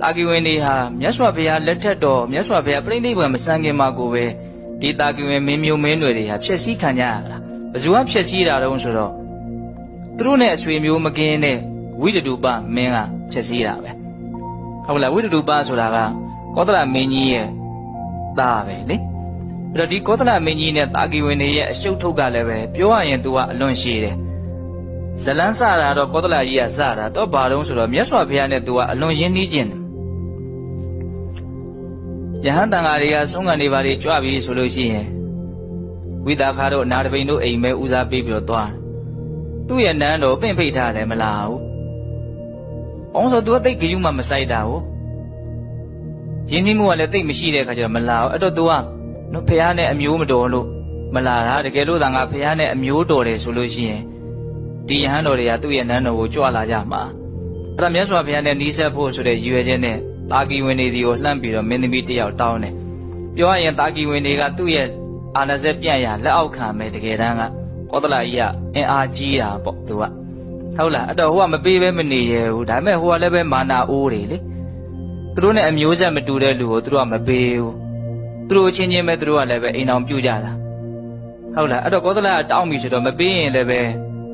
တာကီဝင်တွေဟာမြတ်စွာဘုရားလက်ထက်တော်မြတ်စွာဘုရားပြိဋိဘံမစံခင်မှာကိုပဲဒီတာကီဝင်မင်းမျိုးမင်းတွေတွေဟာဖျက်ဆီးခံကြရတာဘယ်သူကဖျက်ဆီးတာတုံးဆိုတော့သူတို့နဲ့အဆွေမျိုးမကင်းတဲ့ဝိတ္တုပမင်းကဖျက်ဆီးတာပဲဟုတ်လားဝိတ္တုပဆိုတာကကောသလမင်းကြီးရဲ့သားပဲလေအဲ့တော့ဒီကောသလမင်းကြီးနဲ့တာကီဝင်တွေရဲ့အရှုပ်ထုတ်ကလည်းပဲပြောရရင်သူကအလွန်ရှိတယ်ဇလန်းစတာတော့ကောသလကြီးကစတာတော့ဘာတုံးဆိုတော့မြတ်စွာဘုရားနဲ့သူကအလွန်ရင်းနှီးခြင်းတယ် ယဟန်တန်ဃာတွေကဆုံးခံနေပါလေကြွပြီဆိုလို့ရှိရင်ဝိသခါတို့အနာတပိန်တို့အိမ်မဲဦးစားပေးပြီးတော့သွားတယ်သူ့ရဲ့နန်းတော်ပင့်ဖိတ်ထားတယ်မလားဘူး။အောင်ဆိုသူကတိတ်ကြယူမှမဆိုင်တာဘူး။ရင်းနှီးမှုကလည်းတိတ်မရှိတဲ့ခါကျတော့မလာဘူး။အဲ့တော့သူကနော်ဖះနဲ့အမျိုးမတော်လို့မလာတာတကယ်လို့သာငါဖះနဲ့အမျိုးတော်တယ်ဆိုလို့ရှိရင်ဒီယဟန်တော်တွေကသူ့ရဲ့နန်းတော်ကိုကြွလာကြမှာ။အဲ့ဒါမြတ်စွာဘုရားနဲ့နီးစပ်ဖို့ဆိုတဲ့ရည်ရွယ်ချက်နဲ့ တာကီဝင်တွေဒီကိုလှမ်းပြီးတော့မင်းသမီးတယောက်တောင်းတယ်။ပြောရရင်တာကီဝင်တွေကသူ့ရဲ့အာဏာစက်ပြန့်ရလက်အောက်ခံမယ်တကယ်တမ်းကကောသလကြီးကအင်အားကြီးတာပေါ့သူကဟုတ်လားအဲ့တော့ဟိုကမပေးဘဲမနေရဘူးဒါပေမဲ့ဟိုကလည်းပဲမာနာအိုးတွေလေသူတို့နဲ့အမျိုးဆက်မတူတဲ့လူကိုသူတို့ကမပေးဘူးသူတို့ချင်းချင်းပဲသူတို့ကလည်းပဲအိမ်အောင်ပြုတ်ကြတာဟုတ်လားအဲ့တော့ကောသလကတောင်းပြီဆိုတော့မပေးရင်လည်းပဲ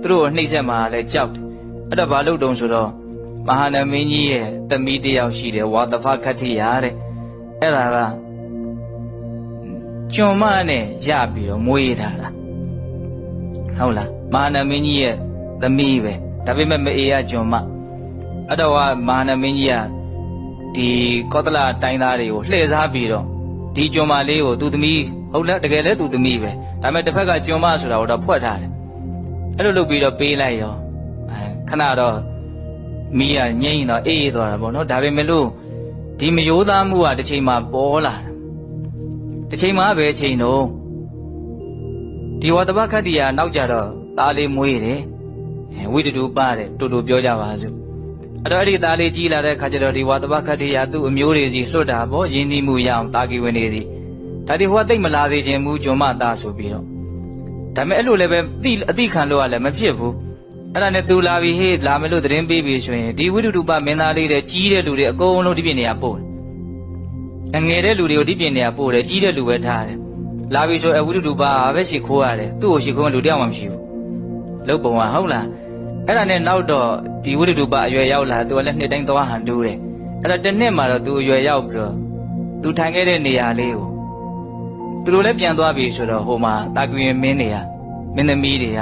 သူတို့ကိုနှိမ့်ဆက်မှာလည်းကြောက်တယ်အဲ့တော့ဘာလို့တုံဆိုတော့ မဟာနမင်းကြီးရဲ့တမီးတယောက်ရှိတယ်ဝါသဖခတ္တိယာတဲ့အဲ့ဒါကကျွန်မနဲ့ရပြီးတော့မွေးထားတာဟုတ်လားမဟာနမင်းကြီးရဲ့သမီးပဲဒါပေမဲ့မအေးရကျွန်မအဲ့တော့ကမဟာနမင်းကြီးကဒီကောသလတိုင်းသားတွေကိုလှည့်စားပြီးတော့ဒီကျွန်မလေးကိုသူ့သမီးဟုတ်လားတကယ်လဲသူ့သမီးပဲဒါပေမဲ့တစ်ဖက်ကကျွန်မဆိုတာကိုတော့ဖွက်ထားတယ်အဲ့လိုလုပ်ပြီးတော့ပေးလိုက်ရောအဲခဏတော့ မိကငိမ့်တော့အေးအေးသွားတာပေါ့နော်ဒါပေမဲ့လို့ဒီမယိုးသားမှုကတစ်ချိန်မှာပေါ်လာတယ်တစ်ချိန်မှာပဲချိန်တော့ဒီဝတ္တပခတ္တိယာနောက်ကြတော့သားလေးမွေးတယ်အဲဝိတ္တုပါတယ်တူတူပြောကြပါစို့အဲ့တော့အဲ့ဒီသားလေးကြီးလာတဲ့ခါကျတော့ဒီဝတ္တပခတ္တိယာသူ့အမျိုးတွေစီလွတ်တာပေါ့ယဉ်နီးမှုရအောင်တာကီဝင်နေစီဒါဒီဟိုကတိတ်မလာသေးခြင်းမူဂျွန်မသားဆိုပြီးတော့ဒါပေမဲ့အဲ့လိုလည်းပဲသိအသိခံလို့ကလည်းမဖြစ်ဘူး အဲ့ဒါနဲ့သူလာပြီဟေးလာမယ်လို့သတင်းပေးပြီဆိုရင်ဒီဝိတ္တုပမင်းသားလေးတဲ့ကြီးတဲ့လူတွေအကုန်လုံးဒီပြင်နေရာပို့တယ်အငယ်တဲ့လူတွေကိုဒီပြင်နေရာပို့တယ်ကြီးတဲ့လူပဲထားတယ်လာပြီဆိုအဝိတ္တုပပဲရှိခိုးရတယ်သူ့ကိုရှိခိုးလူတယောက်မှမရှိဘူးလုတ်ပုံကဟုတ်လားအဲ့ဒါနဲ့နောက်တော့ဒီဝိတ္တုပအရွယ်ရောက်လာသူကလည်းနှစ်တိုင်းသွားဟန်တူးတယ်အဲ့တော့တစ်နှစ်မှတော့သူအရွယ်ရောက်ပြီးတော့သူထိုင်ခဲ့တဲ့နေရာလေးကိုသူတို့လည်းပြန်သွားပြီဆိုတော့ဟိုမှာတာကွင်မင်းတွေကမင်းသမီးတွေက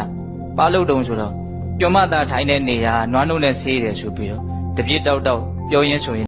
ပါလုတ်တုံဆိုတော့ ကျော်မသားထိုင်တဲ့နေရာနွားနှုတ်နဲ့ဆေးတယ်ဆိုပြီးတော့တပြစ်တောက်တောက်ပြောရင်းဆိုရင်